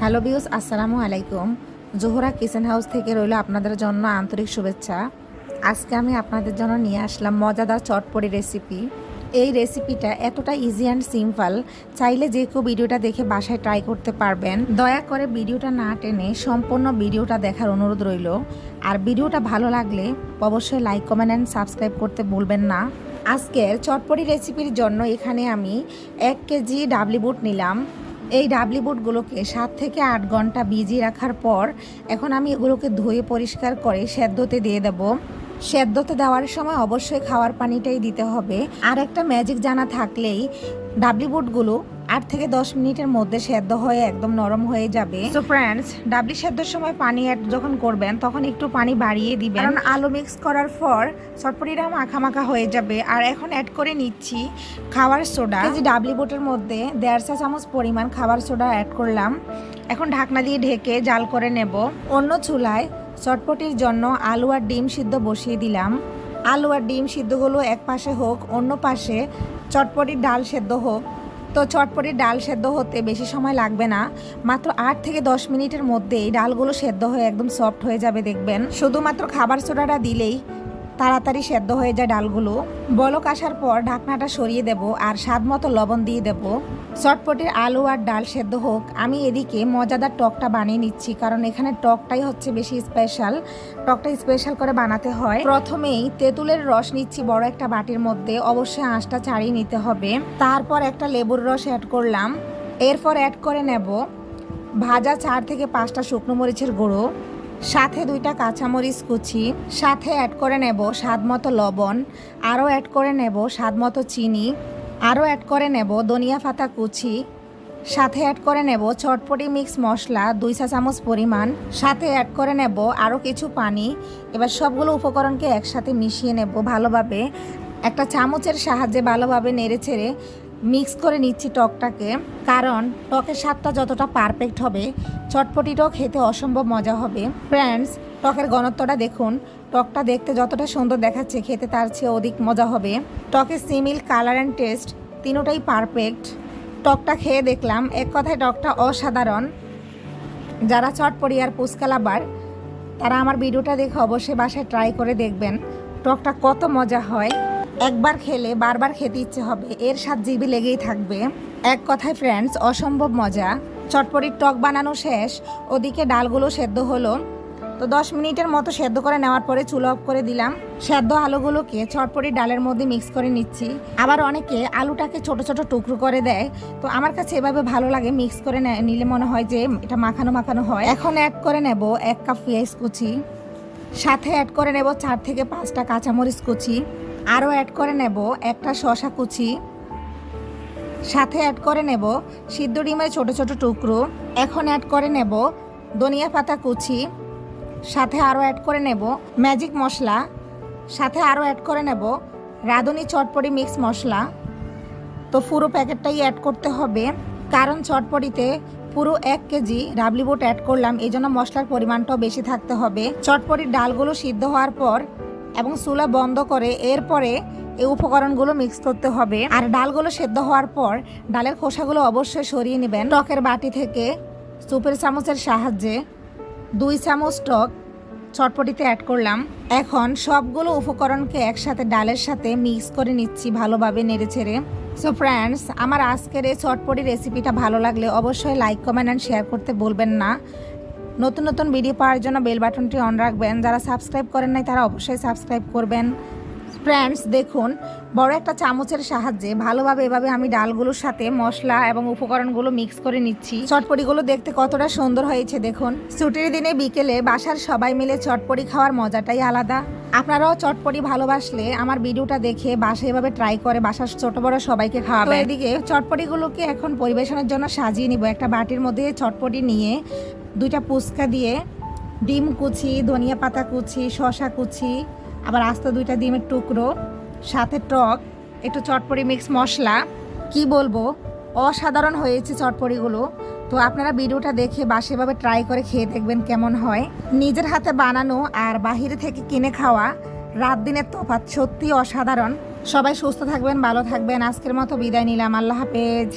Hello views আসসালামু আলাইকুম। Zohra kitchen house থেকে রইল আপনাদের জন্য আন্তরিক শুভেচ্ছা। আজকে আমি আপনাদের জন্য নিয়ে আসলাম মজাদার চটপড়ি রেসিপি এই রেসিপিটা এতটা ইজি অ্যান্ড সিম্পল চাইলে যে কেউ ভিডিওটা দেখে বাসায় ট্রাই করতে পারবেন। দয়া করে ভিডিওটা না টেনে সম্পূর্ণ ভিডিওটা দেখার অনুরোধ রইল। আর ভিডিওটা ভালো লাগলে অবশ্যই লাইক কমেন্ট অ্যান্ড সাবস্ক্রাইব করতে ভুলবেন না। আজকের চটপড়ি রেসিপির জন্য এখানে আমি এক কেজি ডাবলি বুট নিলাম। এই ডাবলি বুটগুলোকে সাত থেকে আট ঘণ্টা ভিজিয়ে রাখার পর এখন আমি এগুলোকে ধুয়ে পরিষ্কার করে সেদ্ধতে দিয়ে দেব। সেদ্ধতে দেওয়ার সময় অবশ্যই খাওয়ার পানিটাই দিতে হবে। আর একটা ম্যাজিক জানা থাকলেই ডাবলি বুটগুলো আট থেকে দশ মিনিটের মধ্যে সেদ্ধ হয়ে একদম নরম হয়ে যাবে। তো ফ্রেন্ডস ডাবলি সেদ্ধর সময় পানি অ্যাড যখন করবেন তখন একটু পানি বাড়িয়ে দিবেন। কারণ আলু মিক্স করার পর চটপটিটা মাখা মাখা হয়ে যাবে। আর এখন অ্যাড করে নিচ্ছি খাবার সোডা যে ডাবলি বোটের মধ্যে দেড় চা চামচ পরিমাণ খাবার সোডা অ্যাড করলাম। এখন ঢাকনা দিয়ে ঢেকে জাল করে নেব। অন্য চুলায় চটপটির জন্য আলু আর ডিম সিদ্ধ বসিয়ে দিলাম। আলু আর ডিম সিদ্ধগুলো এক পাশে হোক অন্য পাশে চটপটির ডাল সেদ্ধ হোক। তো চটপটে ডাল সেদ্ধ হতে বেশি সময় লাগবে না। মাত্র আট থেকে দশ মিনিটের মধ্যেই ডালগুলো সেদ্ধ হয়ে একদম সফট হয়ে যাবে দেখবেন। শুধুমাত্র খাবার সোডাটা দিলেই তাড়াতাড়ি সেদ্ধ হয়ে যায় ডালগুলো। বলক আসার পর ঢাকনাটা সরিয়ে দেব আর স্বাদ মতো লবণ দিয়ে দেব। চটপটির আলু আর ডাল সেদ্ধ হোক, আমি এদিকে মজাদার টকটা বানিয়ে নিচ্ছি কারণ এখানে টকটাই হচ্ছে বেশি স্পেশাল। টকটা স্পেশাল করে বানাতে হয়। প্রথমেই তেঁতুলের রস নিচ্ছি বড় একটা বাটির মধ্যে, অবশ্যই আঁশটা ছাড়িয়ে নিতে হবে। তারপর একটা লেবুর রস অ্যাড করলাম। এরপর অ্যাড করে নেব ভাজা চার থেকে পাঁচটা শুকনো মরিচের গুঁড়ো। সাথে দুইটা কাঁচামরিচ কুচি, সাথে অ্যাড করে নেব স্বাদ মতো লবণ, আরও অ্যাড করে নেব স্বাদ মতো চিনি, আরও অ্যাড করে নেব ধনিয়া পাতা কুচি, সাথে অ্যাড করে নেব চটপটি মিক্স মশলা দুই চা চামচ পরিমাণ, সাথে অ্যাড করে নেব আরও কিছু পানি। এবার সবগুলো উপকরণকে একসাথে মিশিয়ে নেব ভালোভাবে। একটা চামচের সাহায্যে ভালোভাবে নেড়ে ছেড়ে মিক্স করে নিচ্ছি টকটাকে, কারণ টকের স্বাদটা যতটা পারফেক্ট হবে চটপটিটাও খেতে অসম্ভব মজা হবে। ফ্রেন্ডস টকের ঘনত্বটা দেখুন, টকটা দেখতে যতটা সুন্দর দেখাচ্ছে, খেতে তার চেয়ে অধিক মজা হবে। টকের সিমিল কালার অ্যান্ড টেস্ট তিনোটাই পারফেক্ট টকটা খেয়ে দেখলাম, এক কথায় টকটা অসাধারণ। যারা চটপটি আর পুচকালাবার তারা আমার ভিডিওটা দেখে অবশ্যই বাসায় ট্রাই করে দেখবেন। টকটা কত মজা হয়। একবার খেলে বারবার খেতে ইচ্ছে হবে। এর স্বাদ জিবি লেগেই থাকবে। এক কথায় ফ্রেন্ডস অসম্ভব মজা। চটপটির টক বানানো শেষ। ওদিকে ডালগুলো সেদ্ধ হলো। তো দশ মিনিটের মতো সেদ্ধ করে নেওয়ার পরে চুলো অফ করে দিলাম। সেদ্ধ আলুগুলোকে চটপটি ডালের মধ্যে মিক্স করে নিচ্ছি। আবার অনেকে আলুটাকে ছোট ছোট টুকরো করে দেয়। তো আমার কাছে এভাবে ভালো লাগে মিক্স করে নিলে মনে হয় যে এটা মাখানো মাখানো হয়। এখন অ্যাড করে নেব এক কাপ পেঁয়াজ কুচি। সাথে অ্যাড করে নেব চার থেকে পাঁচটা কাঁচামরিচ কুচি। আরও অ্যাড করে নেব একটা শশা কুচি, সাথে অ্যাড করে নেব সিদ্ধ ডিমের ছোট ছোট টুকরো, এখন অ্যাড করে নেব ধনিয়া পাতা কুচি, সাথে আরও অ্যাড করে নেব ম্যাজিক মশলা, সাথে আরও অ্যাড করে নেব রাঁধুনি চটপটি মিক্স মশলা। তো পুরো প্যাকেটটাই অ্যাড করতে হবে, কারণ চটপটিতে পুরো এক কেজি রাবলি বুট অ্যাড করলাম, এই জন্য মশলার পরিমাণটাও বেশি থাকতে হবে। চটপটির ডালগুলো সিদ্ধ হওয়ার পর এবং চুলা বন্ধ করে এরপরে এই উপকরণগুলো মিক্স করতে হবে। আর ডালগুলো সেদ্ধ হওয়ার পর ডালের খোসাগুলো অবশ্যই সরিয়ে নেবেন। টকের বাটি থেকে সুপের চামচের সাহায্যে দুই চামচ টক চটপটিতে অ্যাড করলাম। এখন সবগুলো উপকরণকে একসাথে ডালের সাথে মিক্স করে নিচ্ছি ভালোভাবে নেড়ে ছেড়ে। সো ফ্রেন্ডস আমার আজকের এই চটপটি রেসিপিটা ভালো লাগলে অবশ্যই লাইক কমেন্ট অ্যান্ড শেয়ার করতে বলবেন না। নতুন নতুন ভিডিও পাওয়ার জন্য বেল বাটনটি অন রাখবেন। যারা সাবস্ক্রাইব করেন নাই, তারা অবশ্যই সাবস্ক্রাইব করবেন। ফ্রেন্ডস দেখুন, বড় একটা চামচের সাহায্যে ভালোভাবে এভাবে আমি ডালগুলোর সাথে মশলা এবং উপকরণগুলো মিক্স করে নিচ্ছি। চটপটিগুলো দেখতে কতটা সুন্দর হয়েছে, দেখুন। ছুটির দিনে বিকেলে বাসার সবাই মিলে চটপটি খাওয়ার মজাটাই আলাদা। আপনারাও চটপটি ভালোবাসলে আমার ভিডিওটা দেখে বাসায় এভাবে ট্রাই করে বাসার ছোট বড় সবাইকে খাওয়াবে এদিকে চটপটিগুলোকে এখন পরিবেশনের জন্য সাজিয়ে নিব। একটা বাটির মধ্যে চটপটি নিয়ে দুইটা পুচকা দিয়ে ডিম কুচি, ধনিয়া পাতা কুচি শশা কুচি আবার আস্ত দুইটা ডিমের টুকরো, সাথে টক, একটু চটপটি মিক্স মশলা। কি বলব? অসাধারণ হয়েছে চটপড়িগুলো তো আপনারা ভিডিওটা দেখে বাসেভাবে ট্রাই করে খেয়ে দেখবেন কেমন হয়। নিজের হাতে বানানো আর বাহিরে থেকে কিনে খাওয়া রাত দিনের তফাৎ সত্যি অসাধারণ। সবাই সুস্থ থাকবেন, ভালো থাকবেন। আজকের মতো বিদায় নিলাম। আল্লাহ হাফেজ।